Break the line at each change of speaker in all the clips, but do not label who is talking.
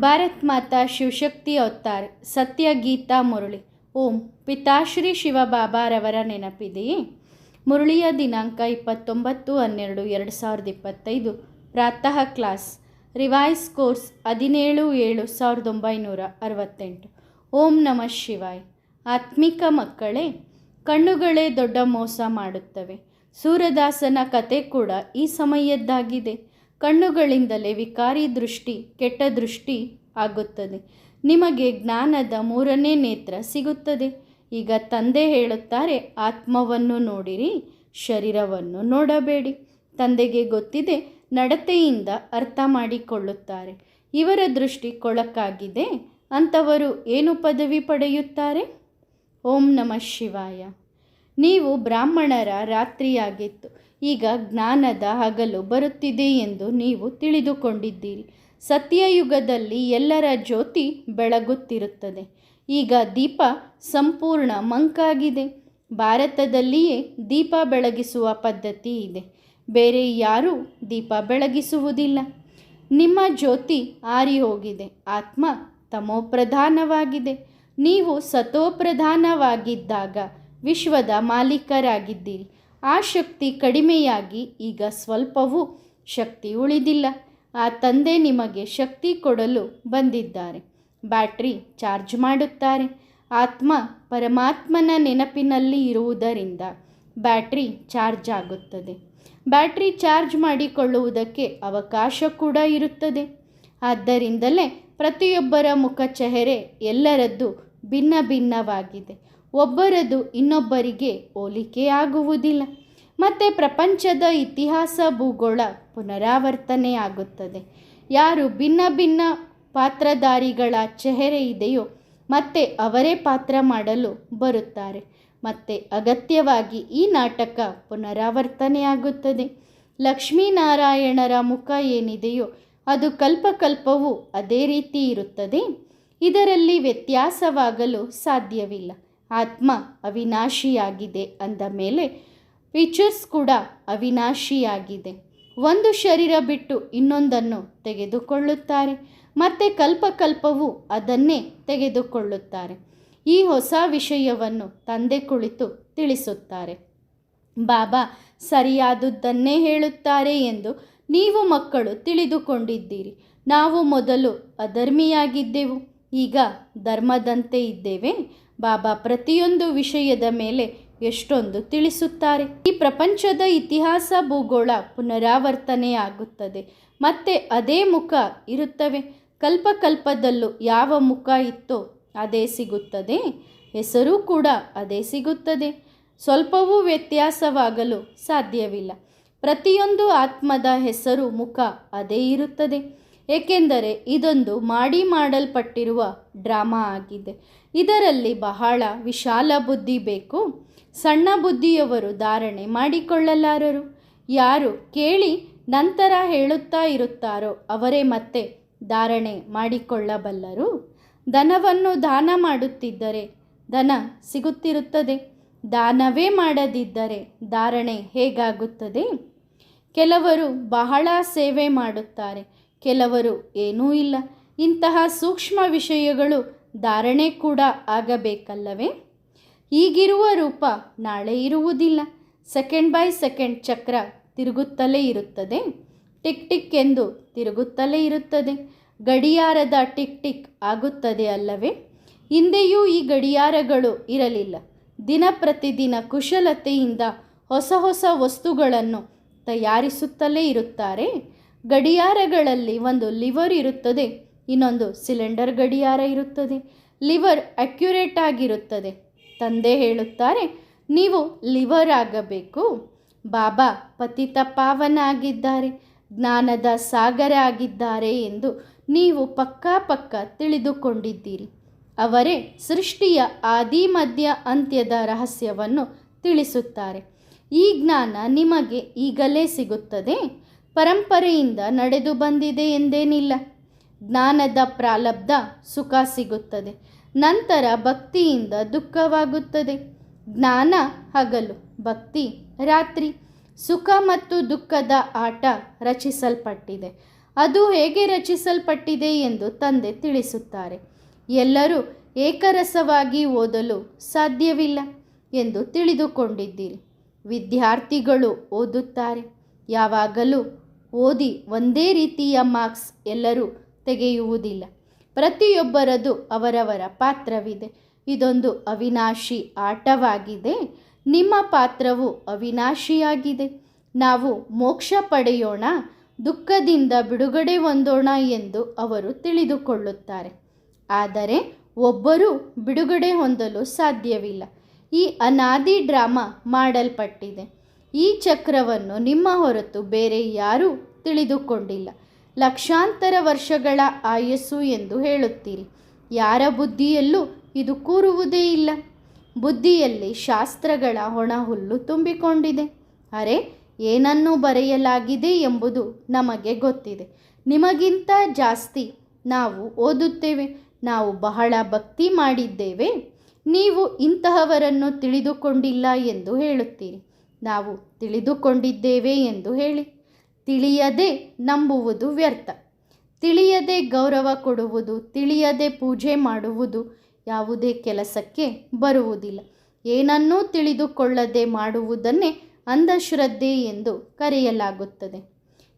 ಭಾರತ್ ಮಾತಾ Shivashakti avatar, ಸತ್ಯ ಗೀತಾ ಮುರಳಿ. ಓಂ ಪಿತಾಶ್ರೀ ಶಿವಬಾಬಾರವರ ನೆನಪಿದೆಯೇ ಮುರಳಿಯ ದಿನಾಂಕ ಇಪ್ಪತ್ತೊಂಬತ್ತು ಹನ್ನೆರಡು ಎರಡು ಸಾವಿರದ ಇಪ್ಪತ್ತೈದು. ಪ್ರಾತಃ ಕ್ಲಾಸ್, ರಿವೈಸ್ ಕೋರ್ಸ್ ಹದಿನೇಳು ಏಳು ಸಾವಿರದ ಒಂಬೈನೂರ ಅರವತ್ತೆಂಟು. ಓಂ ನಮಃ ಶಿವಾಯ್. ಆತ್ಮಿಕ ಮಕ್ಕಳೇ, ಕಣ್ಣುಗಳೇ ದೊಡ್ಡ ಮೋಸ ಮಾಡುತ್ತವೆ. ಸೂರದಾಸನ ಕತೆ ಕೂಡ ಈ ಸಮಯದ್ದಾಗಿದೆ. ಕಣ್ಣುಗಳಿಂದಲೇ ವಿಕಾರಿ ದೃಷ್ಟಿ, ಕೆಟ್ಟ ದೃಷ್ಟಿ ಆಗುತ್ತದೆ. ನಿಮಗೆ ಜ್ಞಾನದ ಮೂರನೇ ನೇತ್ರ ಸಿಗುತ್ತದೆ. ಈಗ ತಂದೆ ಹೇಳುತ್ತಾರೆ, ಆತ್ಮವನ್ನು ನೋಡಿರಿ, ಶರೀರವನ್ನು ನೋಡಬೇಡಿ. ತಂದೆಗೆ ಗೊತ್ತಿದೆ, ನಡತೆಯಿಂದ ಅರ್ಥ ಮಾಡಿಕೊಳ್ಳುತ್ತಾರೆ. ಇವರ ದೃಷ್ಟಿ ಕೊಳಕಾಗಿದೆ, ಅಂಥವರು ಏನು ಪದವಿ ಪಡೆಯುತ್ತಾರೆ? ಓಂ ನಮಃ ಶಿವಾಯ. ನೀವು ಬ್ರಾಹ್ಮಣರ ರಾತ್ರಿಯಾಗಿತ್ತು. ಈಗ ಜ್ಞಾನದ ಹಗಲು ಬರುತ್ತಿದೆ ಎಂದು ನೀವು ತಿಳಿದುಕೊಂಡಿದ್ದೀರಿ. ಸತ್ಯಯುಗದಲ್ಲಿ ಎಲ್ಲರ ಜ್ಯೋತಿ ಬೆಳಗುತ್ತಿರುತ್ತದೆ. ಈಗ ದೀಪ ಸಂಪೂರ್ಣ ಮಂಕಾಗಿದೆ. ಭಾರತದಲ್ಲಿಯೇ ದೀಪ ಬೆಳಗಿಸುವ ಪದ್ಧತಿ ಇದೆ. ಬೇರೆ ಯಾರೂ ದೀಪ ಬೆಳಗಿಸುವುದಿಲ್ಲ. ನಿಮ್ಮ ಜ್ಯೋತಿ ಆರಿ ಹೋಗಿದೆ ಆತ್ಮ ತಮೋಪ್ರಧಾನವಾಗಿದೆ. ನೀವು ಸತೋಪ್ರಧಾನವಾಗಿದ್ದಾಗ ವಿಶ್ವದ ಮಾಲೀಕರಾಗಿದ್ದೀರಿ. ಆ ಶಕ್ತಿ ಕಡಿಮೆಯಾಗಿ ಈಗ ಸ್ವಲ್ಪವೂ ಶಕ್ತಿ ಉಳಿದಿಲ್ಲ. ಆ ತಂದೆ ನಿಮಗೆ ಶಕ್ತಿ ಕೊಡಲು ಬಂದಿದ್ದಾರೆ. ಬ್ಯಾಟ್ರಿ ಚಾರ್ಜ್ ಮಾಡುತ್ತಾರೆ. ಆತ್ಮ ಪರಮಾತ್ಮನ ನೆನಪಿನಲ್ಲಿ ಇರುವುದರಿಂದ ಬ್ಯಾಟ್ರಿ ಚಾರ್ಜ್ ಆಗುತ್ತದೆ. ಬ್ಯಾಟ್ರಿ ಚಾರ್ಜ್ ಮಾಡಿಕೊಳ್ಳುವುದಕ್ಕೆ ಅವಕಾಶ ಕೂಡ ಇರುತ್ತದೆ. ಆದ್ದರಿಂದಲೇ ಪ್ರತಿಯೊಬ್ಬರ ಮುಖ ಚೆಹರೆ ಎಲ್ಲರದ್ದು ಭಿನ್ನ ಭಿನ್ನವಾಗಿದೆ. ಒಬ್ಬರದು ಇನ್ನೊಬ್ಬರಿಗೆ ಹೋಲಿಕೆಯಾಗುವುದಿಲ್ಲ. ಮತ್ತು ಪ್ರಪಂಚದ ಇತಿಹಾಸ ಭೂಗೋಳ ಪುನರಾವರ್ತನೆಯಾಗುತ್ತದೆ ಯಾರು ಭಿನ್ನ ಭಿನ್ನ ಪಾತ್ರಧಾರಿಗಳ ಚೆಹರೆ ಇದೆಯೋ ಮತ್ತೆ ಅವರೇ ಪಾತ್ರ ಮಾಡಲು ಬರುತ್ತಾರೆ. ಮತ್ತೆ ಅಗತ್ಯವಾಗಿ ಈ ನಾಟಕ ಪುನರಾವರ್ತನೆಯಾಗುತ್ತದೆ. ಲಕ್ಷ್ಮೀನಾರಾಯಣರ ಮುಖ ಏನಿದೆಯೋ ಅದು ಕಲ್ಪಕಲ್ಪವೂ ಅದೇ ರೀತಿ ಇರುತ್ತದೆ. ಇದರಲ್ಲಿ ವ್ಯತ್ಯಾಸವಾಗಲು ಸಾಧ್ಯವಿಲ್ಲ. ಆತ್ಮ ಅವಿನಾಶಿಯಾಗಿದೆ ಅಂದ ಮೇಲೆ ಫೀಚರ್ಸ್ ಕೂಡ ಅವಿನಾಶಿಯಾಗಿದೆ. ಒಂದು ಶರೀರ ಬಿಟ್ಟು ಇನ್ನೊಂದನ್ನು ತೆಗೆದುಕೊಳ್ಳುತ್ತಾರೆ. ಮತ್ತು ಕಲ್ಪಕಲ್ಪವು ಅದನ್ನೇ ತೆಗೆದುಕೊಳ್ಳುತ್ತಾರೆ. ಈ ಹೊಸ ವಿಷಯವನ್ನು ತಂದೆ ಕುಳಿತು ತಿಳಿಸುತ್ತಾರೆ. ಬಾಬಾ, ಸರಿಯಾದುದನ್ನೇ ಹೇಳುತ್ತಾರೆ ಎಂದು ನೀವು ಮಕ್ಕಳು ತಿಳಿದುಕೊಂಡಿದ್ದೀರಿ. ನಾವು ಮೊದಲು ಅಧರ್ಮಿಯಾಗಿದ್ದೆವು. ಈಗ ಧರ್ಮದಂತೆ ಇದ್ದೇವೆ. ಬಾಬಾ ಪ್ರತಿಯೊಂದು ವಿಷಯದ ಮೇಲೆ ಎಷ್ಟೊಂದು ತಿಳಿಸುತ್ತಾರೆ. ಈ ಪ್ರಪಂಚದ ಇತಿಹಾಸ ಭೂಗೋಳ ಪುನರಾವರ್ತನೆಯಾಗುತ್ತದೆ ಮತ್ತೆ ಅದೇ ಮುಖ ಇರುತ್ತವೆ. ಕಲ್ಪಕಲ್ಪದಲ್ಲೂ ಯಾವ ಮುಖ ಇತ್ತೋ ಅದೇ ಸಿಗುತ್ತದೆ. ಹೆಸರು ಕೂಡ ಅದೇ ಸಿಗುತ್ತದೆ. ಸ್ವಲ್ಪವೂ ವ್ಯತ್ಯಾಸವಾಗಲು ಸಾಧ್ಯವಿಲ್ಲ. ಪ್ರತಿಯೊಂದು ಆತ್ಮದ ಹೆಸರು ಮುಖ ಅದೇ ಇರುತ್ತದೆ. ಏಕೆಂದರೆ ಇದೊಂದು ಮಾಡಿ ಮಾಡಲ್ಪಟ್ಟಿರುವ ಡ್ರಾಮಾ ಆಗಿದೆ. ಇದರಲ್ಲಿ ಬಹಳ ವಿಶಾಲ ಬುದ್ಧಿ ಬೇಕು. ಸಣ್ಣ ಬುದ್ಧಿಯವರು ಧಾರಣೆ ಮಾಡಿಕೊಳ್ಳಲಾರರು. ಯಾರು ಕೇಳಿ ನಂತರ ಹೇಳುತ್ತಾ ಇರುತ್ತಾರೋ ಅವರೇ ಮತ್ತೆ ಧಾರಣೆ ಮಾಡಿಕೊಳ್ಳಬಲ್ಲರು. ಧನವನ್ನು ದಾನ ಮಾಡುತ್ತಿದ್ದರೆ ಧನ ಸಿಗುತ್ತಿರುತ್ತದೆ. ದಾನವೇ ಮಾಡದಿದ್ದರೆ ಧಾರಣೆ ಹೇಗಾಗುತ್ತದೆ? ಕೆಲವರು ಬಹಳ ಸೇವೆ ಮಾಡುತ್ತಾರೆ. ಕೆಲವರು ಏನೂ ಇಲ್ಲ. ಇಂತಹ ಸೂಕ್ಷ್ಮ ವಿಷಯಗಳು ಧಾರಣೆ ಕೂಡ ಆಗಬೇಕಲ್ಲವೇ? ಈಗಿರುವ ರೂಪ ನಾಳೆ ಇರುವುದಿಲ್ಲ. ಸೆಕೆಂಡ್ ಬೈ ಸೆಕೆಂಡ್ ಚಕ್ರ ತಿರುಗುತ್ತಲೇ ಇರುತ್ತದೆ. ಟಿಕ್ ಟಿಕ್ ಎಂದು ತಿರುಗುತ್ತಲೇ ಇರುತ್ತದೆ. ಗಡಿಯಾರದ ಟಿಕ್ ಟಿಕ್ ಆಗುತ್ತದೆ ಅಲ್ಲವೇ? ಹಿಂದೆಯೂ ಈ ಗಡಿಯಾರಗಳು ಇರಲಿಲ್ಲ. ದಿನ ಪ್ರತಿದಿನ ಕುಶಲತೆಯಿಂದ ಹೊಸ ಹೊಸ ವಸ್ತುಗಳನ್ನು ತಯಾರಿಸುತ್ತಲೇ ಇರುತ್ತಾರೆ. ಗಡಿಯಾರಗಳಲ್ಲಿ ಒಂದು ಲಿವರ್ ಇರುತ್ತದೆ, ಇನ್ನೊಂದು ಸಿಲಿಂಡರ್ ಗಡಿಯಾರ ಇರುತ್ತದೆ. ಲಿವರ್ ಅಕ್ಯುರೇಟ್ ಆಗಿರುತ್ತದೆ. ತಂದೆ ಹೇಳುತ್ತಾರೆ, ನೀವು ಲಿವರ್ ಆಗಬೇಕು. ಬಾಬಾ ಪತಿತ ಪಾವನ ಆಗಿದ್ದಾರೆ, ಜ್ಞಾನದ ಸಾಗರ ಆಗಿದ್ದಾರೆ ಎಂದು ನೀವು ಪಕ್ಕಾ ಪಕ್ಕ ತಿಳಿದುಕೊಂಡಿದ್ದೀರಿ. ಅವರೇ ಸೃಷ್ಟಿಯ ಆದಿ, ಮಧ್ಯ, ಅಂತ್ಯದ ರಹಸ್ಯವನ್ನು ತಿಳಿಸುತ್ತಾರೆ. ಈ ಜ್ಞಾನ ನಿಮಗೆ ಈಗಲೇ ಸಿಗುತ್ತದೆ. ಪರಂಪರೆಯಿಂದ ನಡೆದು ಬಂದಿದೆ ಎಂದೇನಿಲ್ಲ. ಜ್ಞಾನದ ಪ್ರಾಲಬ್ಧ ಸುಖ ಸಿಗುತ್ತದೆ. ನಂತರ ಭಕ್ತಿಯಿಂದ ದುಃಖವಾಗುತ್ತದೆ. ಜ್ಞಾನ ಹಗಲು, ಭಕ್ತಿ ರಾತ್ರಿ. ಸುಖ ಮತ್ತು ದುಃಖದ ಆಟ ರಚಿಸಲ್ಪಟ್ಟಿದೆ. ಅದು ಹೇಗೆ ರಚಿಸಲ್ಪಟ್ಟಿದೆ ಎಂದು ತಂದೆ ತಿಳಿಸುತ್ತಾರೆ. ಎಲ್ಲರೂ ಏಕರಸವಾಗಿ ಓದಲು ಸಾಧ್ಯವಿಲ್ಲ ಎಂದು ತಿಳಿದುಕೊಂಡಿದ್ದೀರಿ. ವಿದ್ಯಾರ್ಥಿಗಳು ಓದುತ್ತಾರೆ. ಯಾವಾಗಲೂ ಓದಿ ಒಂದೇ ರೀತಿಯ ಮಾರ್ಕ್ಸ್ ಎಲ್ಲರೂ ತೆಗೆಯುವುದಿಲ್ಲ. ಪ್ರತಿಯೊಬ್ಬರದು ಅವರವರ ಪಾತ್ರವಿದೆ. ಇದೊಂದು ಅವಿನಾಶಿ ಆಟವಾಗಿದೆ. ನಿಮ್ಮ ಪಾತ್ರವು ಅವಿನಾಶಿಯಾಗಿದೆ. ನಾವು ಮೋಕ್ಷ ಪಡೆಯೋಣ, ದುಃಖದಿಂದ ಬಿಡುಗಡೆ ಹೊಂದೋಣ ಎಂದು ಅವರು ತಿಳಿದುಕೊಳ್ಳುತ್ತಾರೆ. ಆದರೆ ಒಬ್ಬರು ಬಿಡುಗಡೆ ಹೊಂದಲು ಸಾಧ್ಯವಿಲ್ಲ. ಈ ಅನಾದಿ ಡ್ರಾಮಾ ಮಾಡಲ್ಪಟ್ಟಿದೆ. ಈ ಚಕ್ರವನ್ನು ನಿಮ್ಮ ಹೊರತು ಬೇರೆ ಯಾರೂ ತಿಳಿದುಕೊಂಡಿಲ್ಲ. ಲಕ್ಷಾಂತರ ವರ್ಷಗಳ ಆಯಸ್ಸು ಎಂದು ಹೇಳುತ್ತೀರಿ. ಯಾರ ಬುದ್ಧಿಯಲ್ಲೂ ಇದು ಕೂರುವುದೇ ಇಲ್ಲ. ಬುದ್ಧಿಯಲ್ಲಿ ಶಾಸ್ತ್ರಗಳ ಹೊಣಹುಲ್ಲು ತುಂಬಿಕೊಂಡಿದೆ. ಅರೆ, ಏನನ್ನು ಬರೆಯಲಾಗಿದೆ ಎಂಬುದು ನಮಗೆ ಗೊತ್ತಿದೆ. ನಿಮಗಿಂತ ಜಾಸ್ತಿ ನಾವು ಓದುತ್ತೇವೆ. ನಾವು ಬಹಳ ಭಕ್ತಿ ಮಾಡಿದ್ದೇವೆ. ನೀವು ಇಂತಹವರನ್ನು ತಿಳಿದುಕೊಂಡಿಲ್ಲ ಎಂದು ಹೇಳುತ್ತೀರಿ. ನಾವು ತಿಳಿದುಕೊಂಡಿದ್ದೇವೆ ಎಂದು ಹೇಳಿ. ತಿಳಿಯದೆ ನಂಬುವುದು ವ್ಯರ್ಥ. ತಿಳಿಯದೆ ಗೌರವ ಕೊಡುವುದು, ತಿಳಿಯದೆ ಪೂಜೆ ಮಾಡುವುದು ಯಾವುದೇ ಕೆಲಸಕ್ಕೆ ಬರುವುದಿಲ್ಲ. ಏನನ್ನೂ ತಿಳಿದುಕೊಳ್ಳದೆ ಮಾಡುವುದನ್ನೇ ಅಂಧಶ್ರದ್ಧೆ ಎಂದು ಕರೆಯಲಾಗುತ್ತದೆ.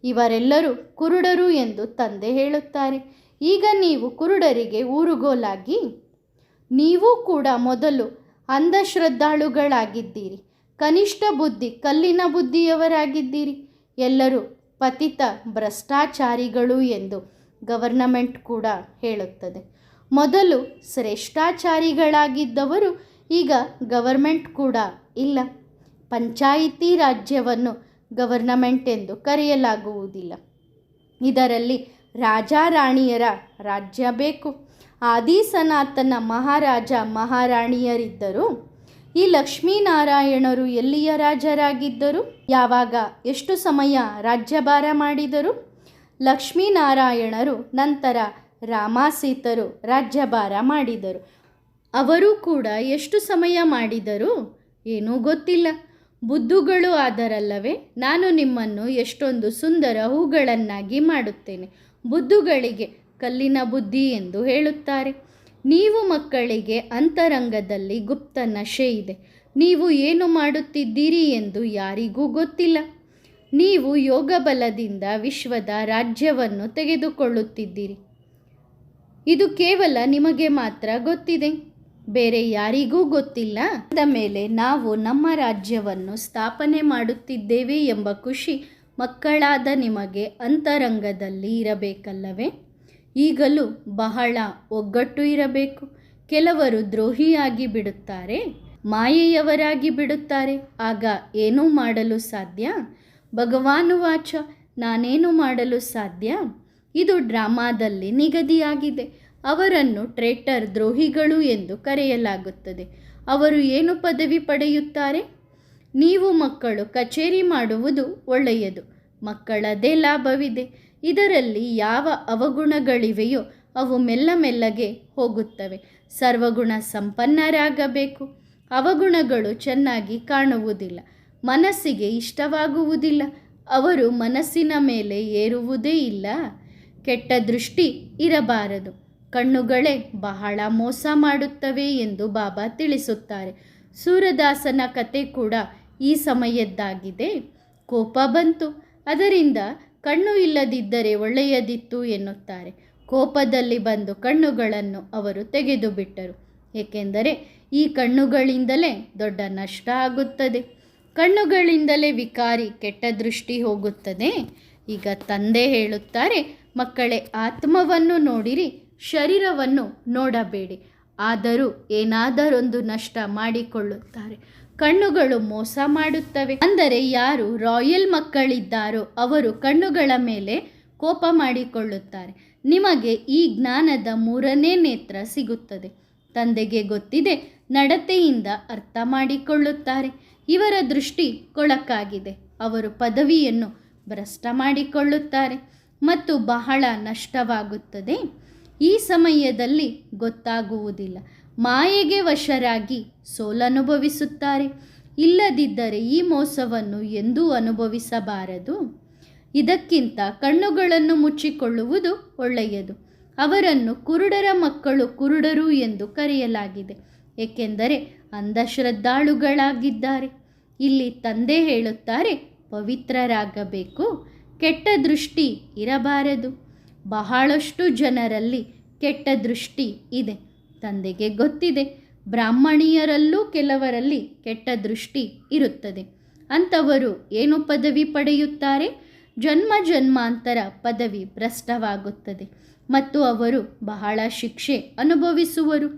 ಇವರೆಲ್ಲರೂ ಕುರುಡರು ಎಂದು ತಂದೆ ಹೇಳುತ್ತಾರೆ. ಈಗ ನೀವು ಕುರುಡರಿಗೆ ಊರುಗೋಲಾಗಿ, ನೀವು ಕೂಡ ಮೊದಲು ಅಂಧಶ್ರದ್ಧಾಳುಗಳಾಗಿದ್ದೀರಿ. ಕನಿಷ್ಠ ಬುದ್ಧಿ, ಕಲ್ಲಿನ ಬುದ್ಧಿಯವರಾಗಿದ್ದೀರಿ. ಎಲ್ಲರೂ ಪತಿತ ಭ್ರಷ್ಟಾಚಾರಿಗಳು ಎಂದು ಗವರ್ನಮೆಂಟ್ ಕೂಡ ಹೇಳುತ್ತದೆ. ಮೊದಲು ಶ್ರೇಷ್ಠಾಚಾರಿಗಳಾಗಿದ್ದವರು, ಈಗ ಗವರ್ಮೆಂಟ್ ಕೂಡ ಇಲ್ಲ. ಪಂಚಾಯಿತಿ ರಾಜ್ಯವನ್ನು ಗವರ್ನಮೆಂಟ್ ಎಂದು ಕರೆಯಲಾಗುವುದಿಲ್ಲ. ಇದರಲ್ಲಿ ರಾಜ ರಾಣಿಯರ ರಾಜ್ಯ ಬೇಕು. ಆದಿ ಸನಾತನ ಮಹಾರಾಜ ಮಹಾರಾಣಿಯರಿದ್ದರು ಈ ಲಕ್ಷ್ಮೀನಾರಾಯಣರು ಎಲ್ಲಿಯ ರಾಜರಾಗಿದ್ದರು? ಯಾವಾಗ, ಎಷ್ಟು ಸಮಯ ರಾಜ್ಯಭಾರ ಮಾಡಿದರು? ಲಕ್ಷ್ಮೀನಾರಾಯಣರು ನಂತರ ರಾಮಾಸೀತರು ರಾಜ್ಯಭಾರ ಮಾಡಿದರು. ಅವರು ಕೂಡ ಎಷ್ಟು ಸಮಯ ಮಾಡಿದರು? ಏನೂ ಗೊತ್ತಿಲ್ಲ. ಬುದ್ಧುಗಳು ಆದರಲ್ಲವೇ, ನಾನು ನಿಮ್ಮನ್ನು ಎಷ್ಟೊಂದು ಸುಂದರ ಹೂಗಳನ್ನಾಗಿ ಮಾಡುತ್ತೇನೆ. ಬುದ್ಧುಗಳಿಗೆ ಕಲ್ಲಿನ ಬುದ್ಧಿ ಎಂದು ಹೇಳುತ್ತಾರೆ. ನೀವು ಮಕ್ಕಳಿಗೆ ಅಂತರಂಗದಲ್ಲಿ ಗುಪ್ತ ನಶೆ ಇದೆ. ನೀವು ಏನು ಮಾಡುತ್ತಿದ್ದೀರಿ ಎಂದು ಯಾರಿಗೂ ಗೊತ್ತಿಲ್ಲ. ನೀವು ಯೋಗ ಬಲದಿಂದ ವಿಶ್ವದ ರಾಜ್ಯವನ್ನು ತೆಗೆದುಕೊಳ್ಳುತ್ತಿದ್ದೀರಿ. ಇದು ಕೇವಲ ನಿಮಗೆ ಮಾತ್ರ ಗೊತ್ತಿದೆ. ಬೇರೆ ಯಾರಿಗೂ ಗೊತ್ತಿಲ್ಲ. ಅಂದ ಮೇಲೆ ನಾವು ನಮ್ಮ ರಾಜ್ಯವನ್ನು ಸ್ಥಾಪನೆ ಮಾಡುತ್ತಿದ್ದೇವೆ ಎಂಬ ಖುಷಿ ಮಕ್ಕಳಾದ ನಿಮಗೆ ಅಂತರಂಗದಲ್ಲಿ ಇರಬೇಕಲ್ಲವೇ? ಈಗಲೂ ಬಹಳ ಒಗ್ಗಟ್ಟು ಇರಬೇಕು. ಕೆಲವರು ದ್ರೋಹಿಯಾಗಿ ಬಿಡುತ್ತಾರೆ, ಮಾಯೆಯವರಾಗಿ ಬಿಡುತ್ತಾರೆ. ಆಗ ಏನೂ ಮಾಡಲು ಸಾಧ್ಯ? ಭಗವಾನುವಾಚ ನಾನೇನು ಮಾಡಲು ಸಾಧ್ಯ? ಇದು ಡ್ರಾಮಾದಲ್ಲಿ ನಿಗದಿಯಾಗಿದೆ. ಅವರನ್ನು ಟ್ರೇಟರ್ ದ್ರೋಹಿಗಳು ಎಂದು ಕರೆಯಲಾಗುತ್ತದೆ. ಅವರು ಏನು ಪದವಿ ಪಡೆಯುತ್ತಾರೆ? ನೀವು ಮಕ್ಕಳು ಕಚೇರಿ ಮಾಡುವುದು ಒಳ್ಳೆಯದು. ಮಕ್ಕಳದೇ ಲಾಭವಿದೆ. ಇದರಲ್ಲಿ ಯಾವ ಅವಗುಣಗಳಿವೆಯೋ ಅವು ಮೆಲ್ಲ ಮೆಲ್ಲಗೆ ಹೋಗುತ್ತವೆ. ಸರ್ವಗುಣ ಸಂಪನ್ನರಾಗಬೇಕು. ಅವಗುಣಗಳು ಚೆನ್ನಾಗಿ ಕಾಣುವುದಿಲ್ಲ. ಮನಸ್ಸಿಗೆ ಇಷ್ಟವಾಗುವುದಿಲ್ಲ. ಅವರು ಮನಸ್ಸಿನ ಮೇಲೆ ಏರುವುದೇ ಇಲ್ಲ. ಕೆಟ್ಟ ದೃಷ್ಟಿ ಇರಬಾರದು. ಕಣ್ಣುಗಳೇ ಬಹಳ ಮೋಸ ಮಾಡುತ್ತವೆ ಎಂದು ಬಾಬಾ ತಿಳಿಸುತ್ತಾರೆ. ಸೂರದಾಸನ ಕತೆ ಕೂಡ ಈ ಸಮಯದ್ದಾಗಿದೆ. ಕೋಪ ಬಂತು. ಅದರಿಂದ ಕಣ್ಣು ಇಲ್ಲದಿದ್ದರೆ ಒಳ್ಳೆಯದಿತ್ತು ಎನ್ನುತ್ತಾರೆ. ಕೋಪದಲ್ಲಿ ಬಂದು ಕಣ್ಣುಗಳನ್ನು ಅವರು ತೆಗೆದು ಬಿಟ್ಟರು ಏಕೆಂದರೆ ಈ ಕಣ್ಣುಗಳಿಂದಲೇ ದೊಡ್ಡ ನಷ್ಟ ಆಗುತ್ತದೆ. ಕಣ್ಣುಗಳಿಂದಲೇ ವಿಕಾರಿ ಕೆಟ್ಟ ದೃಷ್ಟಿ ಹೋಗುತ್ತದೆ. ಈಗ ತಂದೆ ಹೇಳುತ್ತಾರೆ, ಮಕ್ಕಳೇ, ಆತ್ಮವನ್ನು ನೋಡಿರಿ, ಶರೀರವನ್ನು ನೋಡಬೇಡಿ. ಆದರೂ ಏನಾದರೊಂದು ನಷ್ಟ ಮಾಡಿಕೊಳ್ಳುತ್ತಾರೆ. ಕಣ್ಣುಗಳು ಮೋಸ ಮಾಡುತ್ತವೆ. ಅಂದರೆ ಯಾರು ರಾಯಲ್ ಮಕ್ಕಳಿದ್ದಾರೋ ಅವರು ಕಣ್ಣುಗಳ ಮೇಲೆ ಕೋಪ ಮಾಡಿಕೊಳ್ಳುತ್ತಾರೆ. ನಿಮಗೆ ಈ ಜ್ಞಾನದ ಮೂರನೇ ನೇತ್ರ ಸಿಗುತ್ತದೆ. ತಂದೆಗೆ ಗೊತ್ತಿದೆ, ನಡತೆಯಿಂದ ಅರ್ಥ ಮಾಡಿಕೊಳ್ಳುತ್ತಾರೆ. ಇವರ ದೃಷ್ಟಿ ಕೊಳಕಾಗಿದೆ. ಅವರು ಪದವಿಯನ್ನು ಭ್ರಷ್ಟ ಮಾಡಿಕೊಳ್ಳುತ್ತಾರೆ ಮತ್ತು ಬಹಳ ನಷ್ಟವಾಗುತ್ತದೆ. ಈ ಸಮಯದಲ್ಲಿ ಗೊತ್ತಾಗುವುದಿಲ್ಲ. ಮಾಯೆಗೆ ವಶರಾಗಿ ಸೋಲನುಭವಿಸುತ್ತಾರೆ. ಇಲ್ಲದಿದ್ದರೆ ಈ ಮೋಸವನ್ನು ಎಂದೂ ಅನುಭವಿಸಬಾರದು. ಇದಕ್ಕಿಂತ ಕಣ್ಣುಗಳನ್ನು ಮುಚ್ಚಿಕೊಳ್ಳುವುದು ಒಳ್ಳೆಯದು. ಅವರನ್ನು ಕುರುಡರ ಮಕ್ಕಳು ಕುರುಡರು ಎಂದು ಕರೆಯಲಾಗಿದೆ. ಏಕೆಂದರೆ ಅಂಧಶ್ರದ್ಧಾಳುಗಳಾಗಿದ್ದಾರೆ. ಇಲ್ಲಿ ತಂದೆ ಹೇಳುತ್ತಾರೆ, ಪವಿತ್ರರಾಗಬೇಕು, ಕೆಟ್ಟ ದೃಷ್ಟಿ ಇರಬಾರದು. ಬಹಳಷ್ಟು ಜನರಲ್ಲಿ ಕೆಟ್ಟ ದೃಷ್ಟಿ ಇದೆ. ತಂದೆಗೆ ಗೊತ್ತಿದೆ. ಬ್ರಾಹ್ಮಣಿಯರಲ್ಲೂ ಕೆಲವರಲ್ಲಿ ಕೆಟ್ಟ ದೃಷ್ಟಿ ಇರುತ್ತದೆ. ಅಂಥವರು ಏನು ಪದವಿ ಪಡೆಯುತ್ತಾರೆ? ಜನ್ಮ ಜನ್ಮಾಂತರ ಪದವಿ ಭ್ರಷ್ಟವಾಗುತ್ತದೆ. ಮತ್ತು ಅವರು ಬಹಳ ಶಿಕ್ಷೆ ಅನುಭವಿಸುವರು.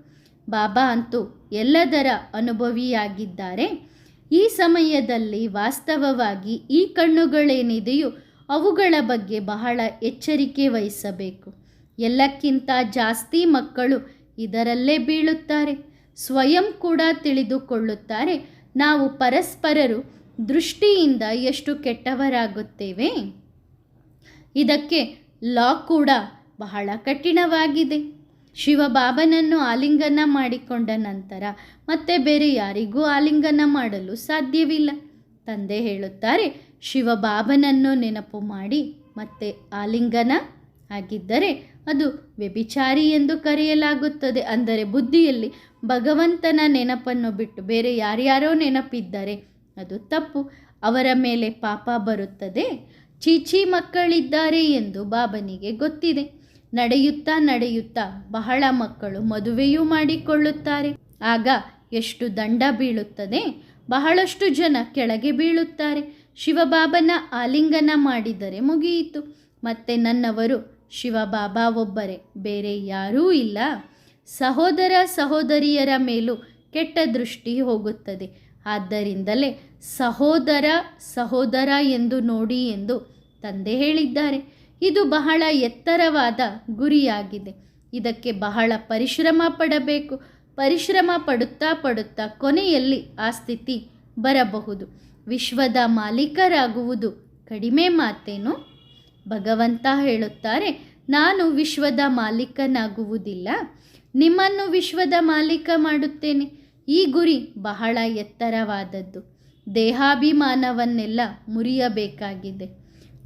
ಬಾಬಾ ಅಂತೂ ಎಲ್ಲದರ ಅನುಭವಿಯಾಗಿದ್ದಾರೆ. ಈ ಸಮಯದಲ್ಲಿ ವಾಸ್ತವವಾಗಿ ಈ ಕಣ್ಣುಗಳೇನಿದೆಯೋ ಅವುಗಳ ಬಗ್ಗೆ ಬಹಳ ಎಚ್ಚರಿಕೆ ವಹಿಸಬೇಕು. ಎಲ್ಲಕ್ಕಿಂತ ಜಾಸ್ತಿ ಮಕ್ಕಳು ಇದರಲ್ಲೇ ಬೀಳುತ್ತಾರೆ. ಸ್ವಯಂ ಕೂಡ ತಿಳಿದುಕೊಳ್ಳುತ್ತಾರೆ. ನಾವು ಪರಸ್ಪರರು ದೃಷ್ಟಿಯಿಂದ ಎಷ್ಟು ಕೆಟ್ಟವರಾಗುತ್ತೇವೆ? ಇದಕ್ಕೆ ಲಾ ಕೂಡ ಬಹಳ ಕಠಿಣವಾಗಿದೆ. ಶಿವಬಾಬನನ್ನು ಆಲಿಂಗನ ಮಾಡಿಕೊಂಡ ನಂತರ ಮತ್ತೆ ಬೇರೆ ಯಾರಿಗೂ ಆಲಿಂಗನ ಮಾಡಲು ಸಾಧ್ಯವಿಲ್ಲ. ತಂದೆ ಹೇಳುತ್ತಾರೆ, ಶಿವಬಾಬನನ್ನು ನೆನಪು ಮಾಡಿ, ಮತ್ತೆ ಆಲಿಂಗನ ಆಗಿದ್ದರೆ ಅದು ವ್ಯಭಿಚಾರಿ ಎಂದು ಕರೆಯಲಾಗುತ್ತದೆ. ಅಂದರೆ ಬುದ್ಧಿಯಲ್ಲಿ ಭಗವಂತನ ನೆನಪನ್ನು ಬಿಟ್ಟು ಬೇರೆ ಯಾರ್ಯಾರೋ ನೆನಪಿದ್ದರೆ ಅದು ತಪ್ಪು. ಅವರ ಮೇಲೆ ಪಾಪ ಬರುತ್ತದೆ, ಚೀಚಿ ಮಕ್ಕಳಿದ್ದಾರೆ ಎಂದು ಬಾಬನಿಗೆ ಗೊತ್ತಿದೆ. ನಡೆಯುತ್ತಾ ನಡೆಯುತ್ತಾ ಬಹಳ ಮಕ್ಕಳು ಮದುವೆಯೂ ಮಾಡಿಕೊಳ್ಳುತ್ತಾರೆ. ಆಗ ಎಷ್ಟು ದಂಡ ಬೀಳುತ್ತದೆ, ಬಹಳಷ್ಟು ಜನ ಕೆಳಗೆ ಬೀಳುತ್ತಾರೆ. ಶಿವಬಾಬನ ಆಲಿಂಗನ ಮಾಡಿದರೆ ಮುಗಿಯಿತು. ಮತ್ತೆ ನನ್ನವರು ಶಿವಬಾಬಾ ಒಬ್ಬರೇ, ಬೇರೆ ಯಾರೂ ಇಲ್ಲ. ಸಹೋದರ ಸಹೋದರಿಯರ ಮೇಲೂ ಕೆಟ್ಟ ದೃಷ್ಟಿ ಹೋಗುತ್ತದೆ. ಆದ್ದರಿಂದಲೇ ಸಹೋದರ ಸಹೋದರ ಎಂದು ನೋಡಿ ಎಂದು ತಂದೆ ಹೇಳಿದ್ದಾರೆ. ಇದು ಬಹಳ ಎತ್ತರವಾದ ಗುರಿಯಾಗಿದೆ. ಇದಕ್ಕೆ ಬಹಳ ಪರಿಶ್ರಮ ಪಡಬೇಕು. ಪರಿಶ್ರಮ ಪಡುತ್ತಾ ಪಡುತ್ತಾ ಕೊನೆಯಲ್ಲಿ ಆ ಸ್ಥಿತಿ ಬರಬಹುದು. ವಿಶ್ವದ ಮಾಲೀಕರಾಗುವುದು ಕಡಿಮೆ ಮಾತೇನು? ಭಗವಂತ ಹೇಳುತ್ತಾರೆ, ನಾನು ವಿಶ್ವದ ಮಾಲೀಕನಾಗುವುದಿಲ್ಲ. ನಿಮ್ಮನ್ನು ವಿಶ್ವದ ಮಾಲೀಕ ಮಾಡುತ್ತೇನೆ. ಈ ಗುರಿ ಬಹಳ ಎತ್ತರವಾದದ್ದು. ದೇಹಾಭಿಮಾನವನ್ನೆಲ್ಲ ಮುರಿಯಬೇಕಾಗಿದೆ.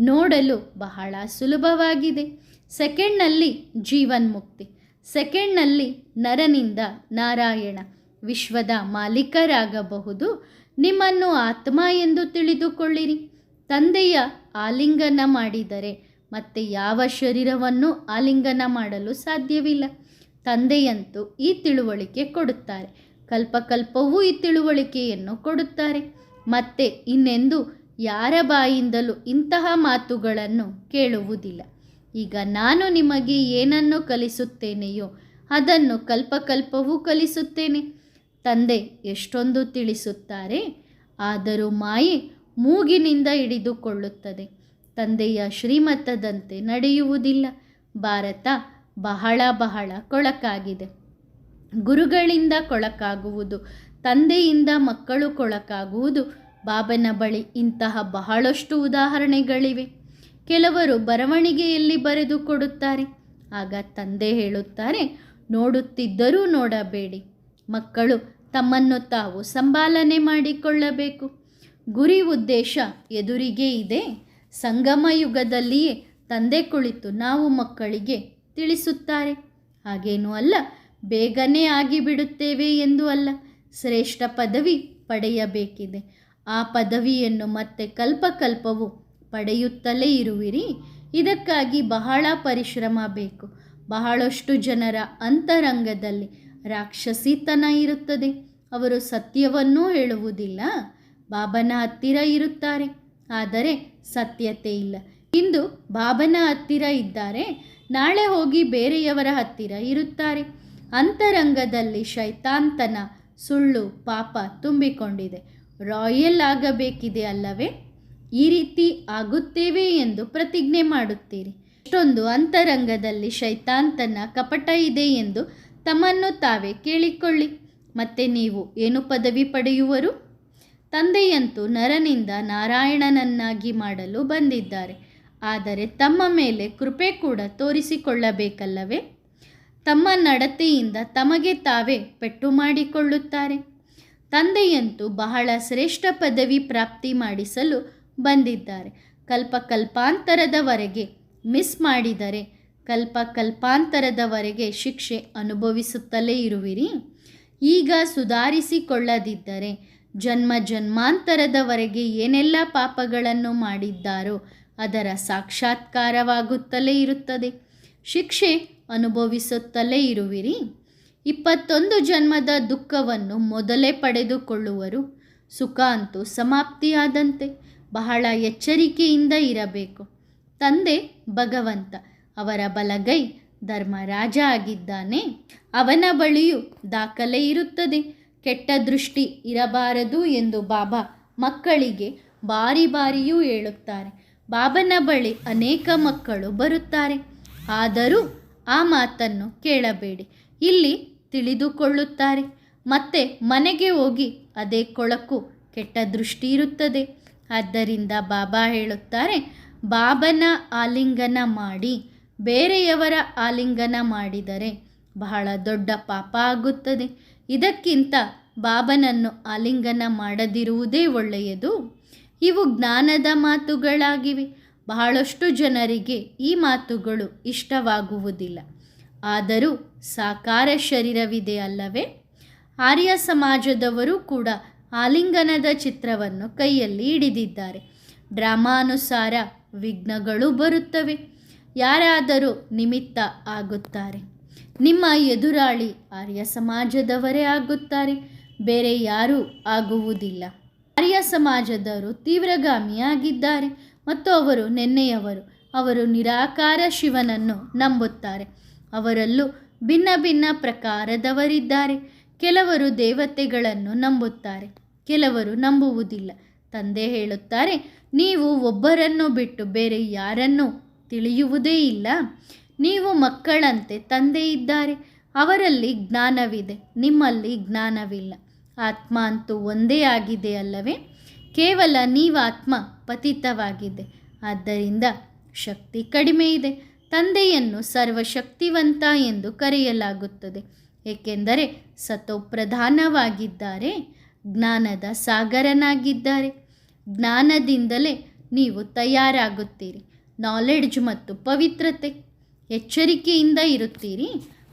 ನೋಡಲು ಬಹಳ ಸುಲಭವಾಗಿದೆ. ಸೆಕೆಂಡ್ನಲ್ಲಿ ಜೀವನ್ಮುಕ್ತಿ, ಸೆಕೆಂಡ್ನಲ್ಲಿ ನರನಿಂದ ನಾರಾಯಣ. ವಿಶ್ವದ ಮಾಲೀಕರಾಗಬಹುದು. ನಿಮ್ಮನ್ನು ಆತ್ಮ ಎಂದು ತಿಳಿದುಕೊಳ್ಳಿರಿ. ತಂದೆಯ ಆಲಿಂಗನ ಮಾಡಿದರೆ, ಮತ್ತೆ ಯಾವ ಶರೀರವನ್ನು ಆಲಿಂಗನ ಮಾಡಲು ಸಾಧ್ಯವಿಲ್ಲ. ತಂದೆಯಂತೂ ಈ ತಿಳುವಳಿಕೆ ಕೊಡುತ್ತಾರೆ. ಕಲ್ಪಕಲ್ಪವೂ ಈ ತಿಳುವಳಿಕೆಯನ್ನು ಕೊಡುತ್ತಾರೆ. ಮತ್ತೆ ಇನ್ನೆಂದು, ಯಾರ ಬಾಯಿಂದಲೂ ಇಂತಹ ಮಾತುಗಳನ್ನು ಕೇಳುವುದಿಲ್ಲ. ಈಗ ನಾನು ನಿಮಗೆ ಏನನ್ನು ಕಲಿಸುತ್ತೇನೆಯೋ, ಅದನ್ನು ಕಲ್ಪಕಲ್ಪವೂ ಕಲಿಸುತ್ತೇನೆ. ತಂದೆ ಎಷ್ಟೊಂದು ತಿಳಿಸುತ್ತಾರೆ, ಆದರೂ ಮಾಯೆ ಮೂಗಿನಿಂದ ಹಿಡಿದುಕೊಳ್ಳುತ್ತದೆ. ತಂದೆಯ ಶ್ರೀಮತದಂತೆ ನಡೆಯುವುದಿಲ್ಲ. ಭಾರತ ಬಹಳ ಬಹಳ ಕೊಳಕಾಗಿದೆ. ಗುರುಗಳಿಂದ ಕೊಳಕಾಗುವುದು, ತಂದೆಯಿಂದ ಮಕ್ಕಳು ಕೊಳಕಾಗುವುದು, ಬಾಬನ ಬಳಿ ಇಂತಹ ಬಹಳಷ್ಟು ಉದಾಹರಣೆಗಳಿವೆ. ಕೆಲವರು ಬರವಣಿಗೆಯಲ್ಲಿ ಬರೆದು ಕೊಡುತ್ತಾರೆ. ಆಗ ತಂದೆ ಹೇಳುತ್ತಾರೆ, ನೋಡುತ್ತಿದ್ದರೂ ನೋಡಬೇಡಿ. ಮಕ್ಕಳು ತಮ್ಮನ್ನು ತಾವು ಸಂಭಾಲನೆ ಮಾಡಿಕೊಳ್ಳಬೇಕು. ಗುರಿ ಉದ್ದೇಶ ಎದುರಿಗೆ ಇದೆ. ಸಂಗಮ ಯುಗದಲ್ಲಿಯೇ ತಂದೆ ಕುಳಿತು ನಾವು ಮಕ್ಕಳಿಗೆ ತಿಳಿಸುತ್ತಾರೆ. ಹಾಗೇನೂ ಅಲ್ಲ, ಬೇಗನೆ ಆಗಿಬಿಡುತ್ತೇವೆ ಎಂದು ಅಲ್ಲ, ಶ್ರೇಷ್ಠ ಪದವಿ ಪಡೆಯಬೇಕಿದೆ. ಆ ಪದವಿಯನ್ನು ಮತ್ತೆ ಕಲ್ಪಕಲ್ಪವು ಪಡೆಯುತ್ತಲೇ ಇರುವಿರಿ. ಇದಕ್ಕಾಗಿ ಬಹಳ ಪರಿಶ್ರಮ ಬೇಕು. ಬಹಳಷ್ಟು ಜನರ ಅಂತರಂಗದಲ್ಲಿ ರಾಕ್ಷಸಿತನ ಇರುತ್ತದೆ. ಅವರು ಸತ್ಯವನ್ನೂ ಹೇಳುವುದಿಲ್ಲ. ಬಾಬನ ಹತ್ತಿರ ಇರುತ್ತಾರೆ. ಆದರೆ ಸತ್ಯತೆ ಇಲ್ಲ. ಇಂದು ಬಾಬನ ಹತ್ತಿರ ಇದ್ದಾರೆ. ನಾಳೆ ಹೋಗಿ ಬೇರೆಯವರ ಹತ್ತಿರ ಇರುತ್ತಾರೆ. ಅಂತರಂಗದಲ್ಲಿ ಶೈತಾಂತನ ಸುಳ್ಳು ಪಾಪ ತುಂಬಿಕೊಂಡಿದೆ. ರಾಯಲ್ ಆಗಬೇಕಿದೆ ಅಲ್ಲವೇ? ಈ ರೀತಿ ಆಗುತ್ತೇವೆ ಎಂದು ಪ್ರತಿಜ್ಞೆ ಮಾಡುತ್ತೀರಿ. ಇಷ್ಟೊಂದು ಅಂತರಂಗದಲ್ಲಿ ಶೈತಾಂತನ ಕಪಟ ಇದೆ ಎಂದು ತಮ್ಮನ್ನು ತಾವೇ ಕೇಳಿಕೊಳ್ಳಿ. ಮತ್ತೆ ನೀವು ಏನು ಪದವಿ ಪಡೆಯುವರು? ತಂದೆಯಂತೂ ನರನಿಂದ ನಾರಾಯಣನನ್ನಾಗಿ ಮಾಡಲು ಬಂದಿದ್ದಾರೆ. ಆದರೆ ತಮ್ಮ ಮೇಲೆ ಕೃಪೆ ಕೂಡ ತೋರಿಸಿಕೊಳ್ಳಬೇಕಲ್ಲವೇ? ತಮ್ಮ ನಡತೆಯಿಂದ ತಮಗೆ ತಾವೇ ಪೆಟ್ಟು ಮಾಡಿಕೊಳ್ಳುತ್ತಾರೆ. ತಂದೆಯಂತೂ ಬಹಳ ಶ್ರೇಷ್ಠ ಪದವಿ ಪ್ರಾಪ್ತಿ ಮಾಡಿಸಲು ಬಂದಿದ್ದಾರೆ. ಕಲ್ಪ ಕಲ್ಪಾಂತರದವರೆಗೆ ಮಿಸ್ ಮಾಡಿದರೆ, ಕಲ್ಪ ಕಲ್ಪಾಂತರದವರೆಗೆ ಶಿಕ್ಷೆ ಅನುಭವಿಸುತ್ತಲೇ ಇರುವಿರಿ? ಈಗ ಸುಧಾರಿಸಿಕೊಳ್ಳದಿದ್ದರೆ ಜನ್ಮ ಜನ್ಮಾಂತರದವರೆಗೆ ಏನೆಲ್ಲ ಪಾಪಗಳನ್ನು ಮಾಡಿದ್ದಾರೋ ಅದರ ಸಾಕ್ಷಾತ್ಕಾರವಾಗುತ್ತಲೇ ಇರುತ್ತದೆ. ಶಿಕ್ಷೆ ಅನುಭವಿಸುತ್ತಲೇ ಇರುವಿರಿ. ಇಪ್ಪತ್ತೊಂದು ಜನ್ಮದ ದುಃಖವನ್ನು ಮೊದಲೇ ಪಡೆದುಕೊಳ್ಳುವರು. ಸುಖ ಅಂತೂ ಸಮಾಪ್ತಿಯಾದಂತೆ, ಬಹಳ ಎಚ್ಚರಿಕೆಯಿಂದ ಇರಬೇಕು. ತಂದೆ ಭಗವಂತ, ಅವರ ಬಲಗೈ ಧರ್ಮರಾಜ ಆಗಿದ್ದಾನೆ. ಅವನ ಬಳಿಯೂ ದಾಖಲೆ ಇರುತ್ತದೆ. ಕೆಟ್ಟ ದೃಷ್ಟಿ ಇರಬಾರದು ಎಂದು ಬಾಬಾ ಮಕ್ಕಳಿಗೆ ಬಾರಿ ಬಾರಿಯೂ ಹೇಳುತ್ತಾರೆ. ಬಾಬನ ಬಳಿ ಅನೇಕ ಮಕ್ಕಳು ಬರುತ್ತಾರೆ. ಆದರೂ ಆ ಮಾತನ್ನು ಕೇಳಬೇಡಿ. ಇಲ್ಲಿ ತಿಳಿದುಕೊಳ್ಳುತ್ತಾರೆ. ಮತ್ತೆ ಮನೆಗೆ ಹೋಗಿ ಅದೇ ಕೊಳಕು ಕೆಟ್ಟ ದೃಷ್ಟಿ ಇರುತ್ತದೆ. ಆದ್ದರಿಂದ ಬಾಬಾ ಹೇಳುತ್ತಾರೆ, ಬಾಬನ ಆಲಿಂಗನ ಮಾಡಿ, ಬೇರೆಯವರ ಆಲಿಂಗನ ಮಾಡಿದರೆ ಬಹಳ ದೊಡ್ಡ ಪಾಪ ಆಗುತ್ತದೆ. ಇದಕ್ಕಿಂತ ಬಾಬನನ್ನು ಆಲಿಂಗನ ಮಾಡದಿರುವುದೇ ಒಳ್ಳೆಯದು. ಇವು ಜ್ಞಾನದ ಮಾತುಗಳಾಗಿವೆ. ಬಹಳಷ್ಟು ಜನರಿಗೆ ಈ ಮಾತುಗಳು ಇಷ್ಟವಾಗುವುದಿಲ್ಲ. ಆದರೂ ಸಾಕಾರ ಶರೀರವಿದೆ ಅಲ್ಲವೇ? ಆರ್ಯ ಸಮಾಜದವರು ಕೂಡ ಆಲಿಂಗನದ ಚಿತ್ರವನ್ನು ಕೈಯಲ್ಲಿ ಹಿಡಿದಿದ್ದಾರೆ. ಡ್ರಾಮಾನುಸಾರ ವಿಘ್ನಗಳು ಬರುತ್ತವೆ. ಯಾರಾದರೂ ನಿಮಿತ್ತ ಆಗುತ್ತಾರೆ. ನಿಮ್ಮ ಎದುರಾಳಿ ಆರ್ಯ ಸಮಾಜದವರೇ ಆಗುತ್ತಾರೆ. ಬೇರೆ ಯಾರೂ ಆಗುವುದಿಲ್ಲ. ಆರ್ಯ ಸಮಾಜದವರು ತೀವ್ರಗಾಮಿಯಾಗಿದ್ದಾರೆ. ಮತ್ತು ಅವರು ನೆನ್ನೆಯವರು, ಅವರು ನಿರಾಕಾರ ಶಿವನನ್ನು ನಂಬುತ್ತಾರೆ. ಅವರಲ್ಲೂ ಭಿನ್ನ ಭಿನ್ನ ಪ್ರಕಾರದವರಿದ್ದಾರೆ. ಕೆಲವರು ದೇವತೆಗಳನ್ನು ನಂಬುತ್ತಾರೆ, ಕೆಲವರು ನಂಬುವುದಿಲ್ಲ. ತಂದೆ ಹೇಳುತ್ತಾರೆ, ನೀವು ಒಬ್ಬರನ್ನು ಬಿಟ್ಟು ಬೇರೆ ಯಾರನ್ನು ತಿಳಿಯುವುದೇ ಇಲ್ಲ. ನೀವು ಮಕ್ಕಳಂತೆ ತಂದೆ ಇದ್ದಾರೆ. ಅವರಲ್ಲಿ ಜ್ಞಾನವಿದೆ, ನಿಮ್ಮಲ್ಲಿ ಜ್ಞಾನವಿಲ್ಲ. ಆತ್ಮ ಅಂತೂ ಒಂದೇ ಆಗಿದೆ ಅಲ್ಲವೇ? ಕೇವಲ ನೀವಾತ್ಮ ಪತಿತವಾಗಿದೆ. ಆದ್ದರಿಂದ ಶಕ್ತಿ ಕಡಿಮೆ ಇದೆ. ತಂದೆಯನ್ನು ಸರ್ವಶಕ್ತಿವಂತ ಎಂದು ಕರೆಯಲಾಗುತ್ತದೆ. ಏಕೆಂದರೆ ಸತೋ ಪ್ರಧಾನವಾಗಿದ್ದಾರೆ, ಜ್ಞಾನದ ಸಾಗರನಾಗಿದ್ದಾರೆ. ಜ್ಞಾನದಿಂದಲೇ ನೀವು ತಯಾರಾಗುತ್ತೀರಿ. ನಾಲೆಡ್ಜ್ ಮತ್ತು ಪವಿತ್ರತೆ. ಎಚ್ಚರಿಕೆಯಿಂದ ಇರುತ್ತೀರಿ.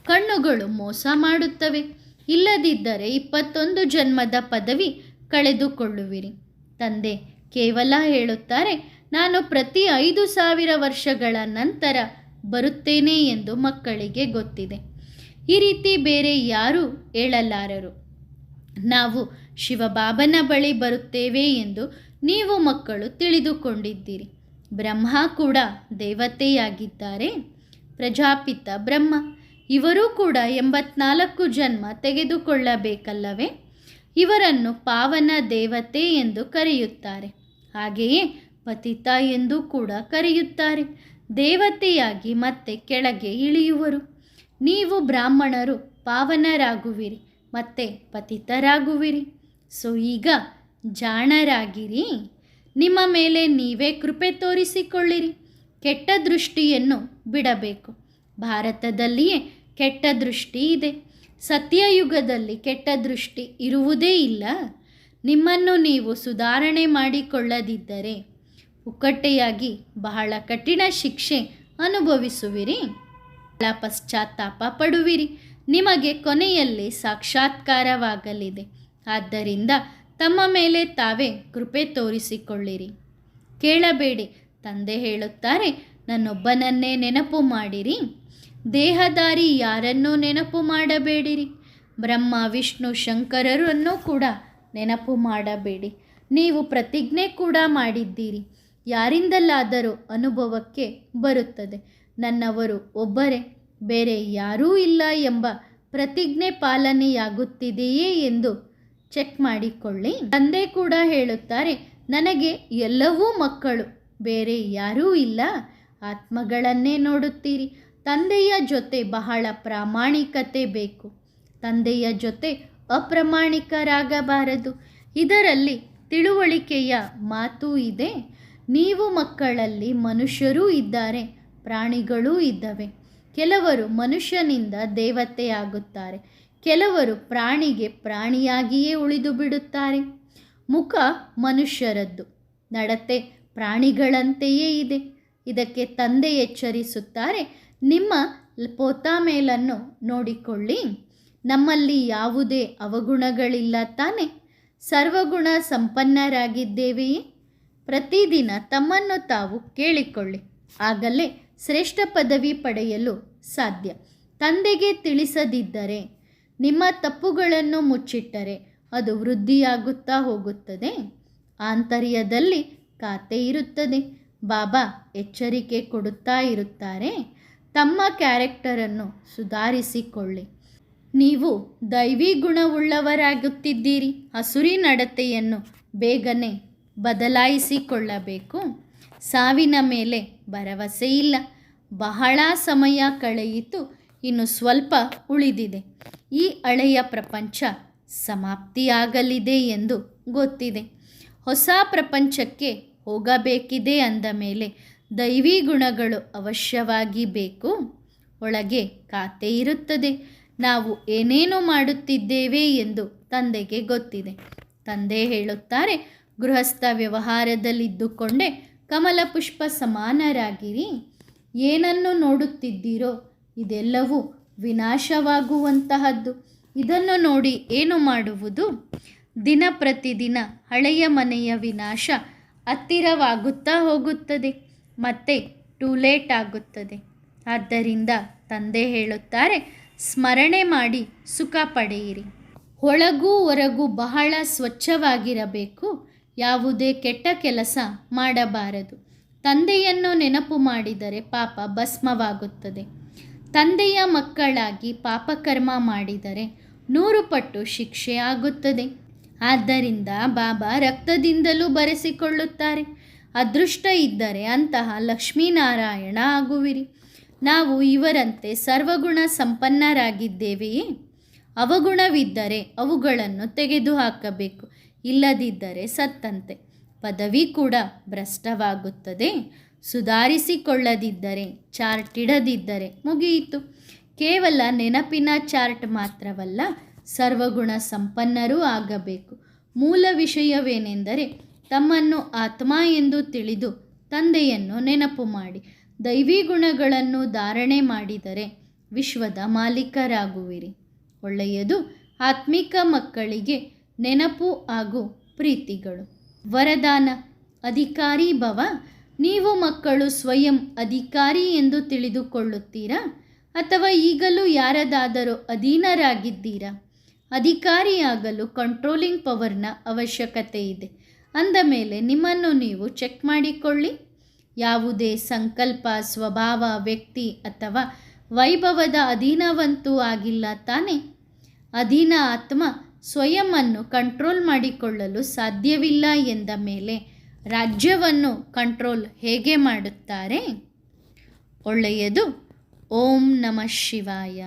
ಕಣ್ಣುಗಳು ಮೋಸ ಮಾಡುತ್ತವೆ. ಇಲ್ಲದಿದ್ದರೆ ಇಪ್ಪತ್ತೊಂದು ಜನ್ಮದ ಪದವಿ ಕಳೆದುಕೊಳ್ಳುವಿರಿ. ತಂದೆ, ಕೇವಲ ಹೇಳುತ್ತಾರೆ, ನಾನು ಪ್ರತಿ ಐದು ಸಾವಿರ ವರ್ಷಗಳ ನಂತರ ಬರುತ್ತೇನೆ ಎಂದು ಮಕ್ಕಳಿಗೆ ಗೊತ್ತಿದೆ. ಈ ರೀತಿ ಬೇರೆ ಯಾರೂ ಹೇಳಲಾರರು. ನಾವು ಶಿವಬಾಬನ ಬಳಿ ಬರುತ್ತೇವೆ ಎಂದು ನೀವು ಮಕ್ಕಳು ತಿಳಿದುಕೊಂಡಿದ್ದೀರಿ. ಬ್ರಹ್ಮ ಕೂಡ ದೇವತೆಯಾಗಿದ್ದಾರೆ. ಪ್ರಜಾಪಿತ ಬ್ರಹ್ಮ. ಇವರೂ ಕೂಡ ಎಂಬತ್ನಾಲ್ಕು ಜನ್ಮ ತೆಗೆದುಕೊಳ್ಳಬೇಕಲ್ಲವೇ? ಇವರನ್ನು ಪಾವನ ದೇವತೆ ಎಂದು ಕರೆಯುತ್ತಾರೆ. ಹಾಗೆಯೇ ಪತಿತ ಎಂದು ಕೂಡ ಕರೆಯುತ್ತಾರೆ. ದೇವತೆಯಾಗಿ ಮತ್ತೆ ಕೆಳಗೆ ಇಳಿಯುವರು. ನೀವು ಬ್ರಾಹ್ಮಣರು ಪಾವನರಾಗುವಿರಿ, ಮತ್ತೆ ಪತಿತರಾಗುವಿರಿ. ಸೊ ಈಗ ಜಾಣರಾಗಿರಿ. ನಿಮ್ಮ ಮೇಲೆ ನೀವೇ ಕೃಪೆ ತೋರಿಸಿಕೊಳ್ಳಿರಿ. ಕೆಟ್ಟ ದೃಷ್ಟಿಯನ್ನು ಬಿಡಬೇಕು. ಭಾರತದಲ್ಲಿಯೇ ಕೆಟ್ಟ ದೃಷ್ಟಿ ಇದೆ. ಸತ್ಯಯುಗದಲ್ಲಿ ಕೆಟ್ಟ ದೃಷ್ಟಿ ಇರುವುದೇ ಇಲ್ಲ. ನಿಮ್ಮನ್ನು ನೀವು ಸುಧಾರಣೆ ಮಾಡಿಕೊಳ್ಳದಿದ್ದರೆ ಉಕ್ಕಟ್ಟೆಯಾಗಿ ಬಹಳ ಕಠಿಣ ಶಿಕ್ಷೆ ಅನುಭವಿಸುವಿರಿ. ಬಹಳ ಪಶ್ಚಾತ್ತಾಪ ಪಡುವಿರಿ. ನಿಮಗೆ ಕೊನೆಯಲ್ಲಿ ಸಾಕ್ಷಾತ್ಕಾರವಾಗಲಿದೆ. ಆದ್ದರಿಂದ ತಮ್ಮ ಮೇಲೆ ತಾವೇ ಕೃಪೆ ತೋರಿಸಿಕೊಳ್ಳಿರಿ. ಕೇಳಬೇಡಿ ತಂದೆ ಹೇಳುತ್ತಾರೆ, ನನ್ನೊಬ್ಬನನ್ನೇ ನೆನಪು ಮಾಡಿರಿ. ದೇಹದಾರಿ ಯಾರನ್ನೂ ನೆನಪು ಮಾಡಬೇಡಿರಿ. ಬ್ರಹ್ಮ, ವಿಷ್ಣು, ಶಂಕರರನ್ನು ಕೂಡ ನೆನಪು ಮಾಡಬೇಡಿ. ನೀವು ಪ್ರತಿಜ್ಞೆ ಕೂಡ ಮಾಡಿದ್ದೀರಿ. ಯಾರಿಂದಲಾದರೂ ಅನುಭವಕ್ಕೆ ಬರುತ್ತದೆ. ನನ್ನವರು ಒಬ್ಬರೇ, ಬೇರೆ ಯಾರೂ ಇಲ್ಲ ಎಂಬ ಪ್ರತಿಜ್ಞೆ ಪಾಲನೆಯಾಗುತ್ತಿದೆಯೇ ಎಂದು ಚೆಕ್ ಮಾಡಿಕೊಳ್ಳಿ. ತಂದೆ ಕೂಡ ಹೇಳುತ್ತಾರೆ, ನನಗೆ ಎಲ್ಲವೂ ಮಕ್ಕಳು ಬೇರೆ ಯಾರೂ ಇಲ್ಲ. ಆತ್ಮಗಳನ್ನೇ ನೋಡುತ್ತೀರಿ. ತಂದೆಯ ಜೊತೆ ಬಹಳ ಪ್ರಾಮಾಣಿಕತೆ ಬೇಕು. ತಂದೆಯ ಜೊತೆ ಅಪ್ರಾಮಾಣಿಕರಾಗಬಾರದು. ಇದರಲ್ಲಿ ತಿಳುವಳಿಕೆಯ ಮಾತು ಇದೆ. ನೀವು ಮಕ್ಕಳಲ್ಲಿ ಮನುಷ್ಯರೂ ಇದ್ದಾರೆ, ಪ್ರಾಣಿಗಳೂ ಇದ್ದವೆ. ಕೆಲವರು ಮನುಷ್ಯನಿಂದ ದೇವತೆಯಾಗುತ್ತಾರೆ ಕೆಲವರು ಪ್ರಾಣಿಗೆ ಪ್ರಾಣಿಯಾಗಿಯೇ ಉಳಿದು ಬಿಡುತ್ತಾರೆ. ಮುಖ ಮನುಷ್ಯರದ್ದು. ನಡತೆ ಪ್ರಾಣಿಗಳಂತೆಯೇ ಇದೆ. ಇದಕ್ಕೆ ತಂದೆ ಎಚ್ಚರಿಸುತ್ತಾರೆ. ನಿಮ್ಮ ಪೋತಾ ಮೇಲನ್ನು ನೋಡಿಕೊಳ್ಳಿ. ನಮ್ಮಲ್ಲಿ ಯಾವುದೇ ಅವಗುಣಗಳಿಲ್ಲ ತಾನೆ. ಸರ್ವಗುಣ ಸಂಪನ್ನರಾಗಿದ್ದೇವೆಯೇ ಪ್ರತಿದಿನ ತಮ್ಮನ್ನು ತಾವು ಕೇಳಿಕೊಳ್ಳಿ. ಆಗಲೇ ಶ್ರೇಷ್ಠ ಪದವಿ ಪಡೆಯಲು ಸಾಧ್ಯ. ತಂದೆಗೆ ತಿಳಿಸದಿದ್ದರೆ, ನಿಮ್ಮ ತಪ್ಪುಗಳನ್ನು ಮುಚ್ಚಿಟ್ಟರೆ ಅದು ವೃದ್ಧಿಯಾಗುತ್ತಾ ಹೋಗುತ್ತದೆ. ಆಂತರ್ಯದಲ್ಲಿ ಖಾತೆ ಇರುತ್ತದೆ ಬಾಬಾ ಎಚ್ಚರಿಕೆ ಕೊಡುತ್ತಾ ಇರುತ್ತಾರೆ. ತಮ್ಮ ಕ್ಯಾರೆಕ್ಟರನ್ನು ಸುಧಾರಿಸಿಕೊಳ್ಳಿ. ನೀವು ದೈವಿ ಗುಣವುಳ್ಳವರಾಗುತ್ತಿದ್ದೀರಿ. ಹಸುರಿ ನಡತೆಯನ್ನು ಬೇಗನೆ ಬದಲಾಯಿಸಿಕೊಳ್ಳಬೇಕು. ಸಾವಿನ ಮೇಲೆ ಭರವಸೆ ಇಲ್ಲ. ಬಹಳ ಸಮಯ ಕಳೆಯಿತು. ಇನ್ನು ಸ್ವಲ್ಪ ಉಳಿದಿದೆ. ಈ ಹಳೆಯ ಪ್ರಪಂಚ ಸಮಾಪ್ತಿಯಾಗಲಿದೆ ಎಂದು ಗೊತ್ತಿದೆ. ಹೊಸ ಪ್ರಪಂಚಕ್ಕೆ ಹೋಗಬೇಕಿದೆ ಅಂದ ಮೇಲೆ ದೈವಿ ಗುಣಗಳು ಅವಶ್ಯವಾಗಿ ಬೇಕು, ಒಳಗೆ ಖಾತೆ ಇರುತ್ತದೆ. ನಾವು ಏನೇನು ಮಾಡುತ್ತಿದ್ದೇವೆ ಎಂದು ತಂದೆಗೆ ಗೊತ್ತಿದೆ. ತಂದೆ ಹೇಳುತ್ತಾರೆ, ಗೃಹಸ್ಥ ವ್ಯವಹಾರದಲ್ಲಿದ್ದುಕೊಂಡೇ ಕಮಲ ಪುಷ್ಪ ಸಮಾನರಾಗಿರಿ. ಏನನ್ನು ನೋಡುತ್ತಿದ್ದೀರೋ ಇದೆಲ್ಲವೂ ವಿನಾಶವಾಗುವಂತಹದ್ದು. ಇದನ್ನು ನೋಡಿ ಏನು ಮಾಡುವುದು? ದಿನ ಪ್ರತಿದಿನ ಹಳೆಯ ಮನೆಯ ವಿನಾಶ ಹತ್ತಿರವಾಗುತ್ತಾ ಹೋಗುತ್ತದೆ, ಮತ್ತೆ ಟೂ ಲೇಟ್ ಆಗುತ್ತದೆ. ಆದ್ದರಿಂದ ತಂದೆ ಹೇಳುತ್ತಾರೆ, ಸ್ಮರಣೆ ಮಾಡಿ ಸುಖ ಪಡೆಯಿರಿ. ಒಳಗೂ ಹೊರಗೂ ಬಹಳ ಸ್ವಚ್ಛವಾಗಿರಬೇಕು. ಯಾವುದೇ ಕೆಟ್ಟ ಕೆಲಸ ಮಾಡಬಾರದು. ತಂದೆಯನ್ನು ನೆನಪು ಮಾಡಿದರೆ ಪಾಪ ಭಸ್ಮವಾಗುತ್ತದೆ. ತಂದೆಯ ಮಕ್ಕಳಾಗಿ ಪಾಪಕರ್ಮ ಮಾಡಿದರೆ ನೂರು ಪಟ್ಟು ಶಿಕ್ಷೆ ಆಗುತ್ತದೆ. ಆದ್ದರಿಂದ ಬಾಬಾ ರಕ್ತದಿಂದಲೂ ಬರೆಸಿಕೊಳ್ಳುತ್ತಾರೆ. ಅದೃಷ್ಟ ಇದ್ದರೆ ಅಂತಹ ಲಕ್ಷ್ಮೀನಾರಾಯಣ ಆಗುವಿರಿ. ನಾವು ಇವರಂತೆ ಸರ್ವಗುಣ ಸಂಪನ್ನರಾಗಿದ್ದೇವೆಯೇ? ಅವಗುಣವಿದ್ದರೆ ಅವುಗಳನ್ನು ತೆಗೆದುಹಾಕಬೇಕು. ಇಲ್ಲದಿದ್ದರೆ ಸತ್ತಂತೆ. ಪದವಿ ಕೂಡ ಭ್ರಷ್ಟವಾಗುತ್ತದೆ. ಸುಧಾರಿಸಿಕೊಳ್ಳದಿದ್ದರೆ ಚಾರ್ಟ್ ಇಡದಿದ್ದರೆ ಮುಗಿಯಿತು. ಕೇವಲ ನೆನಪಿನ ಚಾರ್ಟ್ ಮಾತ್ರವಲ್ಲ ಸರ್ವಗುಣ ಸಂಪನ್ನರೂ ಆಗಬೇಕು. ಮೂಲ ವಿಷಯವೇನೆಂದರೆ ತಮ್ಮನ್ನು ಆತ್ಮ ಎಂದು ತಿಳಿದು ತಂದೆಯನ್ನು ನೆನಪು ಮಾಡಿ, ದೈವಿ ಗುಣಗಳನ್ನು ಧಾರಣೆ ಮಾಡಿದರೆ ವಿಶ್ವದ ಮಾಲೀಕರಾಗುವಿರಿ. ಒಳ್ಳೆಯದು ಆತ್ಮಿಕ ಮಕ್ಕಳಿಗೆ ನೆನಪು ಹಾಗೂ ಪ್ರೀತಿಗಳು. ವರದಾನ, ಅಧಿಕಾರಿ ಭವ, ನೀವು ಮಕ್ಕಳು ಸ್ವಯಂ ಅಧಿಕಾರಿ ಎಂದು ತಿಳಿದುಕೊಳ್ಳುತ್ತೀರಾ ಅಥವಾ ಈಗಲೂ ಯಾರದಾದರೂ ಅಧೀನರಾಗಿದ್ದೀರಾ? ಅಧಿಕಾರಿಯಾಗಲು ಕಂಟ್ರೋಲಿಂಗ್ ಪವರ್ನ ಅವಶ್ಯಕತೆ ಇದೆ. ಅಂದ ಮೇಲೆ ನಿಮ್ಮನ್ನು ನೀವು ಚೆಕ್ ಮಾಡಿಕೊಳ್ಳಿ. ಯಾವುದೇ ಸಂಕಲ್ಪ, ಸ್ವಭಾವ, ವ್ಯಕ್ತಿ ಅಥವಾ ವೈಭವದ ಅಧೀನವಂತೂ ಆಗಿಲ್ಲ ತಾನೇ? ಅಧೀನ ಆತ್ಮ ಸ್ವಯಂವನ್ನು ಕಂಟ್ರೋಲ್ ಮಾಡಿಕೊಳ್ಳಲು ಸಾಧ್ಯವಿಲ್ಲ ಎಂದ ಮೇಲೆ ರಾಜ್ಯವನ್ನು ಕಂಟ್ರೋಲ್ ಹೇಗೆ ಮಾಡುತ್ತಾರೆ? ಒಳ್ಳೆಯದು. ಓಂ ನಮಃ ಶಿವಾಯ.